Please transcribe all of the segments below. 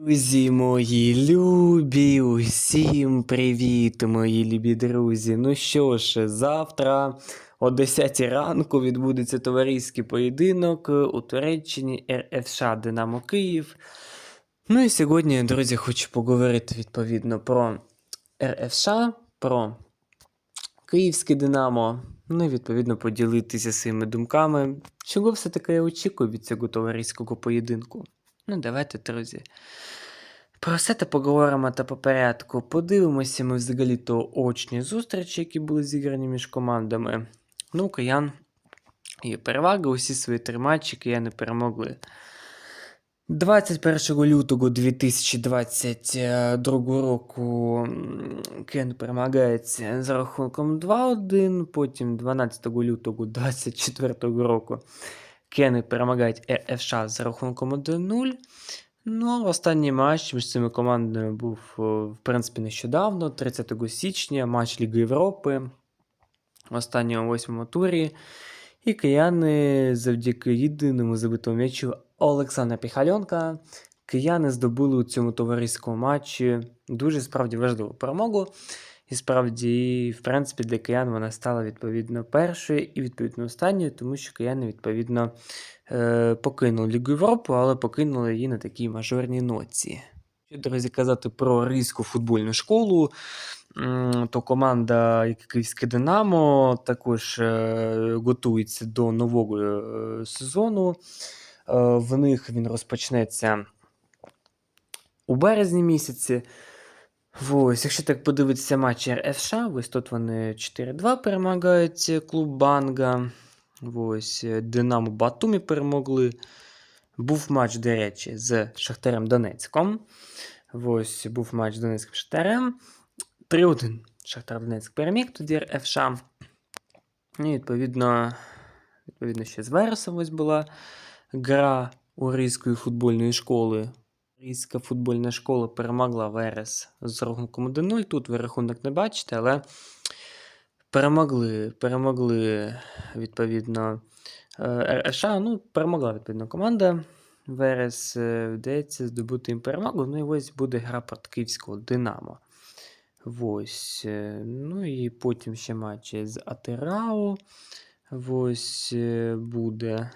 Друзі мої любі, усім привіт, мої любі друзі. Ну що ж, завтра о 10 ранку відбудеться товариський поєдинок у Туреччині РФШ Динамо Київ. Ну і сьогодні, друзі, хочу поговорити відповідно про РФШ, про Київське Динамо. Ну і відповідно поділитися своїми думками, чого все-таки я очікую від цього товариського поєдинку. Ну, давайте, друзі. Про все те поговоримо та по порядку. Подивимося ми взагалі то очні зустрічі, які були зіграні між командами. Ну, киян є перевага, усі свої три матчі кияни перемогли. 21 лютого 2022 року Кен перемагається за рахунком 2-1, потім 12 лютого 2024 року Кени перемагають РФШ за рахунком 1-0. Ну, а останній матч між цими командами був, е, в принципі, нещодавно, 30 січня, матч Ліги Європи в останньому восьмому турі. І кияни завдяки єдиному забитому м'ячу Олександра Піхальонка. Кияни здобули у цьому товариському матчі дуже справді важливу перемогу. І справді, в принципі, для киян вона стала відповідно першою і відповідно останньою, тому що кияни, відповідно, е, покинули Лігу Європи, але покинули її на такій мажорній ноці. Друзі, казати про Ризьку футбольну школу, то команда Київське Динамо також е, готується до нового е, сезону. В них він розпочнеться у березні місяці. Ось, якщо так подивитися матчі РФШ, ось тут вони 4-2 перемагають клуб Банга. Ось, е, Динамо Батумі перемогли. Був матч, до речі, з Шахтарем Донецьком. Ось був матч з Донецьким Шахтарем. 3-1 Шахтар Донецьк переміг тоді РФШ. Ну, І відповідно, відповідно, ще з Вересом ось була гра у Ризької футбольної школи. Різька футбольна школа перемогла Верес з рахунком 1-0. Тут ви рахунок не бачите, але перемогли, перемогли відповідно е, РШ. Ну, перемогла відповідно команда. Верес е, вдається здобути їм перемогу. Ну і ось буде гра проти київського Динамо. Ось. е, Ну і потім ще матчі з Атерау. Ось е, буде.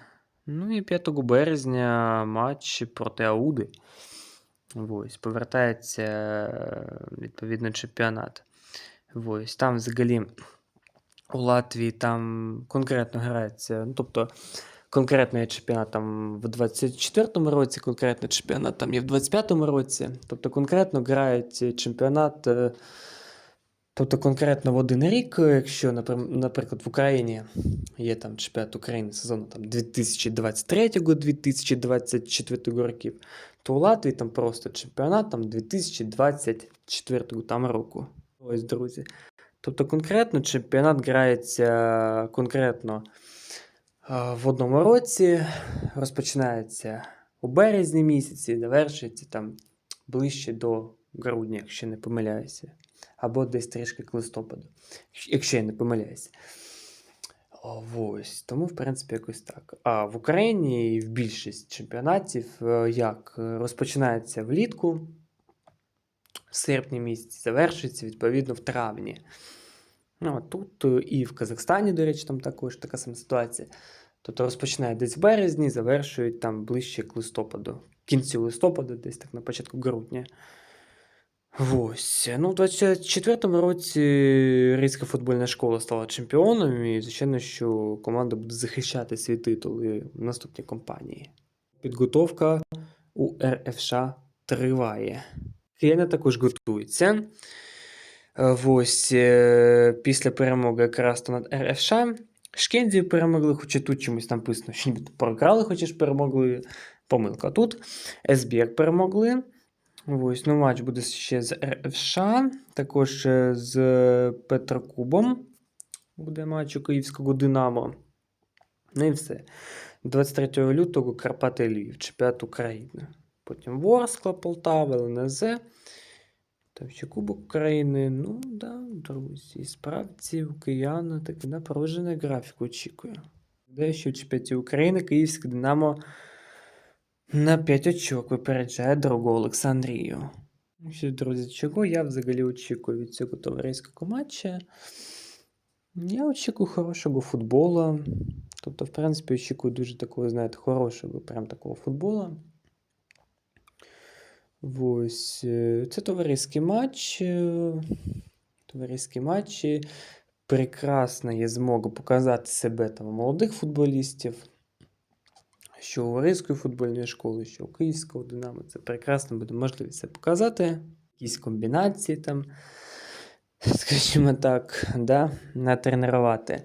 Ну і 5 березня матч проти Ауди. Ось, повертається е, відповідно чемпіонат. Ось, там взагалі у Латвії там конкретно грається. Ну, тобто, конкретно є чемпіонат там в 24-му році, конкретно чемпіонат там є в 25-му році. Тобто, конкретно грають чемпіонат. е, Тобто конкретно в один рік, якщо, наприклад, в Україні є там чемпіонат України сезону там 2023-2024 років, то у Латвії там просто чемпіонат там 2024 там року. Ось, друзі. Тобто конкретно чемпіонат грається конкретно в одному році, розпочинається у березні місяці, завершується там ближче до грудня, якщо не помиляюся. Або десь трішки к листопаду, якщо я не помиляюся. Ось, тому, в принципі, якось так. А в Україні в більшість чемпіонатів е, як розпочинається влітку, в серпні місяці, завершується відповідно в травні. Ну, а тут е, і в Казахстані, до речі, там також така сама ситуація. Тобто розпочинають десь в березні, завершують там ближче к листопаду, кінцю листопада, десь так на початку грудня. Ось. Ну, в 24-му році Ризька футбольна школа стала чемпіоном, і, звичайно, що команда буде захищати свій титул в наступній кампанії. Підготовка у РФШ триває. Кияни також готуються. Е, Ось е, після перемоги якраз над РФШ. Шкензію перемогли, хоча тут чомусь написано, що нібито програли, хоча ж перемогли. Помилка тут. СБР перемогли. Ось, ну матч буде ще з РФШ, також е, з Петрокубом. Буде матч у Київського Динамо. Ну і все. 23 лютого Карпати Львів, чемпіонат України. Потім Ворскла, Полтава, ЛНЗ. Там ще Кубок України. Ну, да, друзі, справді у кияна таки напружений графік очікує. Де ще в чемпіонаті України Київське Динамо На 5 очок випереджає другу Олександрію. Друзі, чого я взагалі очікую від цього товариського матча? Я очікую хорошого футболу. Тобто, в принципі, очікую дуже такого, знаєте, хорошого, прям такого футболу. Ось. е, Це товариський матч. е, Товариські матчі. Прекрасна є змога показати себе там молодих футболістів. Що у Ризької футбольної школи, що у Київського Динамо. Це прекрасно буде можливість це показати. Якісь комбінації там, скажімо так, да, натренувати.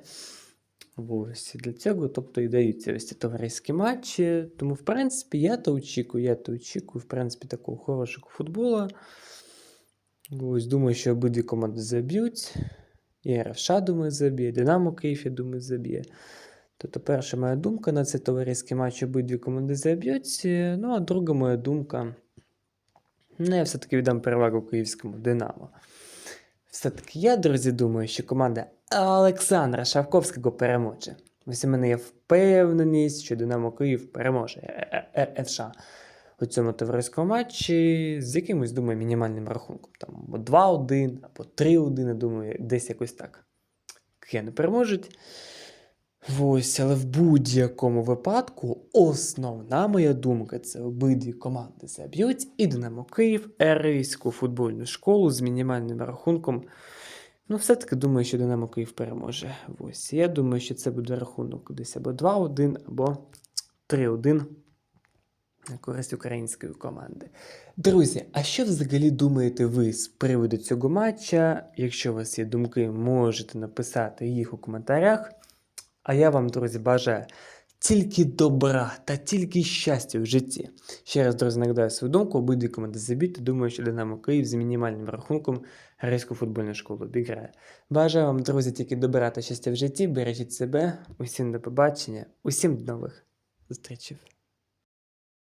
Ось. Для цього, тобто, і даються ось ці товариські матчі. Тому, в принципі, я то очікую, я то очікую, в принципі, такого хорошого футболу. Ось, думаю, що обидві команди заб'ють. І РФШ, думаю, заб'є, Динамо Київ, я думаю, заб'є. Тобто, перша моя думка на цей товариський матч обидві команди заб'ють. е, Ну, а друга моя думка. Ну, я все-таки віддам перевагу київському Динамо. Все-таки я, друзі, думаю, що команда Олександра Шавковського переможе. Ось у мене є впевненість, що Динамо Київ переможе РФШ у цьому товариському матчі з якимось, думаю, мінімальним рахунком. Там або 2-1, або 3-1, я думаю, десь якось так. Кияни переможуть. Ось, але в будь-якому випадку основна моя думка це обидві команди заб'ють і Динамо Київ, Ерейську футбольну школу з мінімальним рахунком. Ну, все-таки думаю, що Динамо Київ переможе. Ось. Я думаю, що це буде рахунок десь або 2-1, або 3-1 на користь української команди. Друзі, а що взагалі думаєте ви з приводу цього матча? Якщо у вас є думки, можете написати їх у коментарях. А я вам, друзі, бажаю тільки добра та тільки щастя в житті. Ще раз, друзі, нагадаю свою думку, обидві команди забіти. Думаю, що Динамо Київ з мінімальним рахунком грецьку футбольну школу обіграє. Бажаю вам, друзі, тільки добра та щастя в житті. Бережіть себе. Усім до побачення, усім до нових зустрічей.